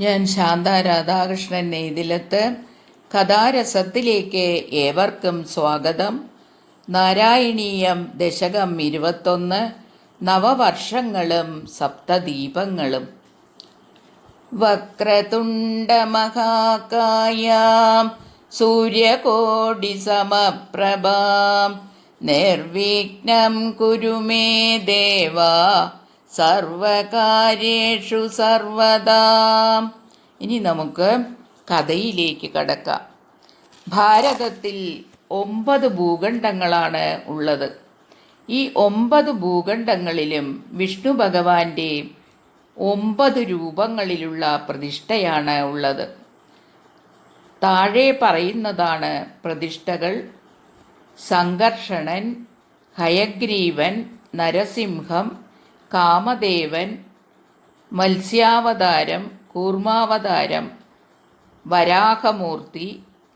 ഞാൻ ശാന്ത രാധാകൃഷ്ണൻ നെയ്തിലത്ത് കഥാരസത്തിലേക്ക് ഏവർക്കും സ്വാഗതം. നാരായണീയം ദശകം ഇരുപത്തൊന്ന് നവവർഷങ്ങളും സപ്തദീപങ്ങളും. വക്രതുണ്ടമഹാകായാം സൂര്യകോടി സമപ്രഭാം. നിർവിഘ്നം കുരുമേ ദേവാ സർവകാര്യേഷു സർവദാ. ഇനി നമുക്ക് കഥയിലേക്ക് കടക്കാം. ഭാരതത്തിൽ ഒമ്പത് ഭൂഖണ്ഡങ്ങളാണ് ഉള്ളത്. ഈ ഒമ്പത് ഭൂഖണ്ഡങ്ങളിലും വിഷ്ണു ഭഗവാന്റെ ഒമ്പത് രൂപങ്ങളിലുള്ള പ്രതിഷ്ഠയാണ് ഉള്ളത്. താഴെ പറയുന്നതാണ് പ്രതിഷ്ഠകൾ സംഘർഷണൻ ഹയഗ്രീവൻ നരസിംഹം കാമദേവൻ മത്സ്യാവതാരം കൂർമാവതാരം വരാഹമൂർത്തി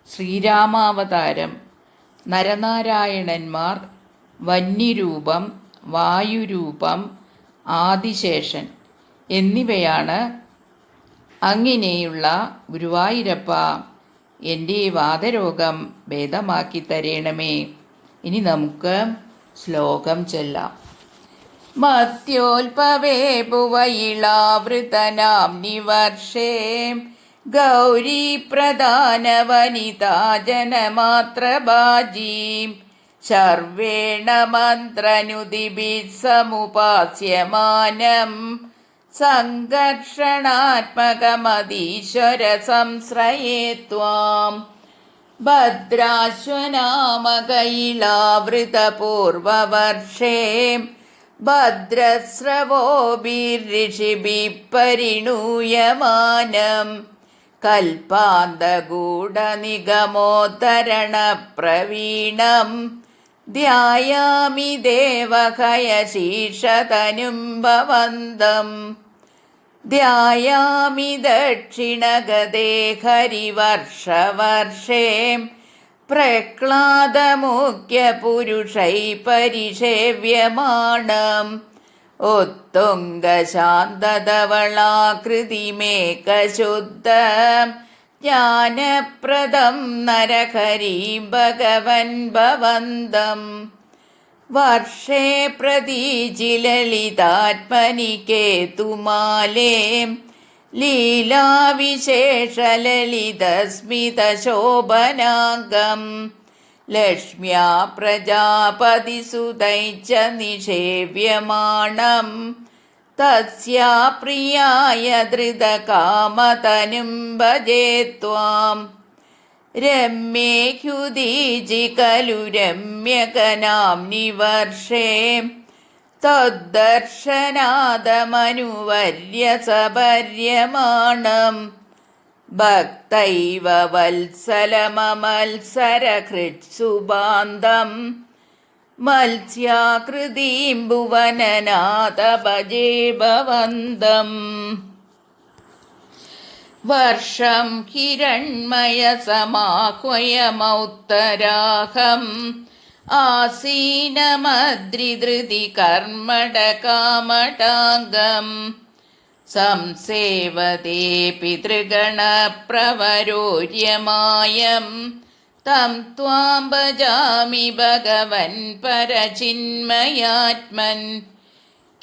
ശ്രീരാമാവതാരം നരനാരായണന്മാർ വന്യരൂപം വായുരൂപം ആദിശേഷൻ എന്നിവയാണ് അങ്ങനെയുള്ള ഗുരുവായൂരപ്പ എന്റെ വാദരോഗം ഭേദമാക്കി തരണമേ. ഇനി നമുക്ക് ശ്ലോകം ചൊല്ലാം. മത്യോൽപവേ ഭുവയിളാവൃതനാം നിവർഷേ. ഗൗരീ പ്രധാന വനിതാ ജനമാത്രഭാജീം ശർവേണ മന്ത്രനുദിഭി സമുപാസ്യമാനം സംഘർഷണാത്മകമതീശ്വര സംശ്രയേ ത്വാം. ഭദ്രാശ്വനാമകൈളാവൃതപൂർവവർഷേ ഭദ്രസ്രവോഭിർഋഷിഭിः പരിണൂയമാനം കൽപ്പാന്തഗൂഢനിഗമോത്തരണപ്രവീണം. ധ്യായാമി ദേവഹയശീർഷതനും ഭവന്തം ധ്യായാമി ദക്ഷിണഗതേ ഹരിവർഷവർഷേ. പ്രഹ്ലാദമുഖ്യപുരുഷൈ പരിഷേവ്യമാണം. ഉത്തുംഗശാന്തധവളാകൃതിമേകശുദ്ധ ജ്ഞാനപ്രദം നരഹരീം ഭഗവൻ ഭവന്തം. വർഷേ പ്രതീചിലളിതാത്മനി കേതുമാലേ ലീലാവിശേഷലളിതസ്മിതശോഭനാംഗം. ലക്ഷ്മ്യാ പ്രജാപതിസുതൈച്ച നിഷേവ്യമാണം. തസ്യാ പ്രിയായ ധൃതകാമതനും ഭജേ ത്വാം. രമ്യേ കലു രമ്യകനാം നിവർഷേ. തദ്ദർശനാദമനുവർയ സപര്യമാണം ഭക്തൈവ വത്സലമമത്സരഹൃത്സുബാന്തം മത്സ്യാകൃതിം ഭുവനനാഥ ഭജേ ഭവന്തം വർഷം ഹിരൺമയസമാഹ്വയമൗത്തരാഹം. ആസീനമദ്രിധൃതി കർമ്മടകാമടാംഗം. സംസേവതേ പിതൃഗണപ്രവരോര്യമായം. തം ത്വാം ഭജാമി ഭഗവൻ പരചിന്മയാത്മൻ.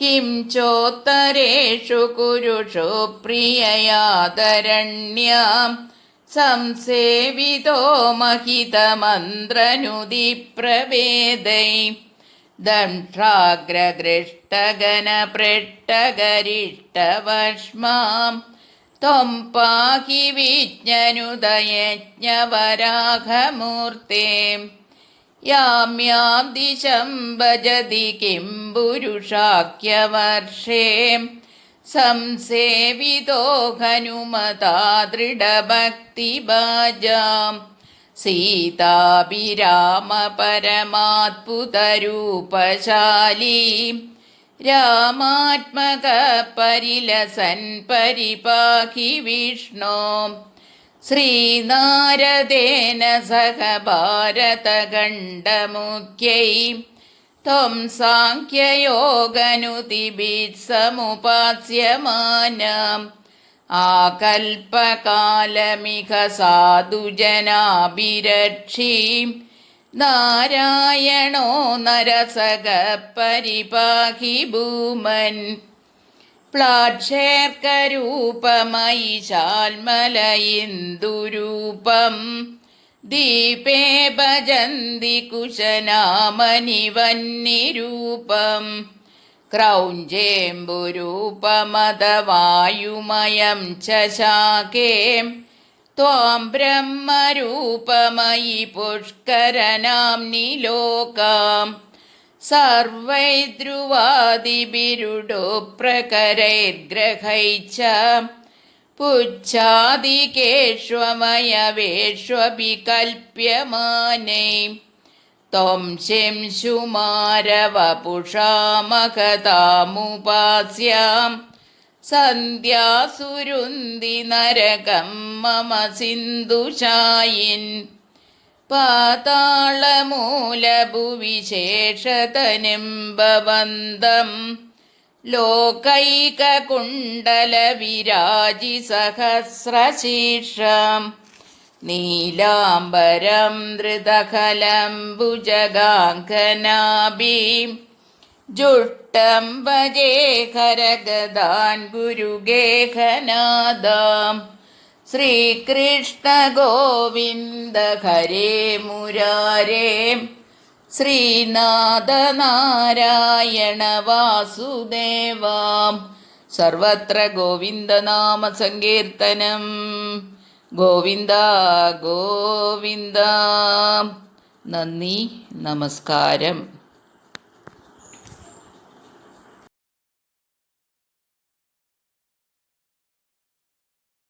കിം ചോത്തരേഷു കുരുഷു പ്രിയയാദരണ്യാം. സംസേവിതോ മഹിതമന്ത്രനുതിപ്രവേദൈ ദംഷ്ട്രാഗ്രദൃഷ്ടഗനപൃട്ടകരിഷ്ടവഷ്മാം ത്വം പാഹി വിജ്ഞനുദയജ്ഞവരാഘമൂർത്തേ. യാം ദിശം ഭജതി കിം പുരുഷാഖ്യവർഷേ സംസേവിതോ ഹനുമതാ ദൃഢഭക്തിഭാജാം സീതാഭിരാമപരമാത്ഭുതരൂപശാലീ. രാമാത്മക പരിലസൻ പരിപാഹി വിഷ്ണോ. ശ്രീനാരദേന സഹ ഭാരതഖണ്ഡമുഖ്യൈ ത്വം സാഖ്യയോഗനുതിബിത്സമുപാസ്യമാനം ആകൽപ്പകാലമിക സാധുജനാഭിരക്ഷീം നാരായണോ നരസക പരിപാഹി ഭൂമൻ പ്ലാക്ഷേർക്കരൂപമയി ശാൽമലയിന്ദുരൂപം ദീപേ ഭജന്തി കുശനാമനിവന്നിരൂപം ക്രൗഞ്ചേമ്പുരൂപമതവായുമയം ച ശാഖേ त्वां ब्रह्मरूपमयि पुष्करनाम्नि लोकां सर्वैर्ध्रुवादिभिरुडो प्रकरैर्ग्रहै പുച്ഛാദികേഷ്വമയവേഷ്വപി കൽപ്യമാനൈ ത്വം ശംശുമാരവപുഷാമകതാമുപാസ്യാം സന്ധ്യാസുരുന്തി നരകം മമ സിന്ധുശായിൻ പാതാളമൂലഭുവിശേഷതനിംബന്ധം ലോകൈകകുണ്ടലവിരാജി സഹസ്രശീർഷം നീലാംബരം ധൃതകലം ഭുജഗാംഗനാഭീം ജുഷ്ടം ഭജേ കരഗദാൻ ഗുരുഗേഹനാദാം. ശ്രീകൃഷ്ണ ഗോവിന്ദ ഹരേ മുരാരേ. ശ്രീനാഥ നാരായണ വാസുദേവാം സർവത്ര ഗോവിന്ദനാമ സങ്കീർത്തനം ഗോവിന്ദ ഗോവിന്ദ. നന്ദി നമസ്കാരം.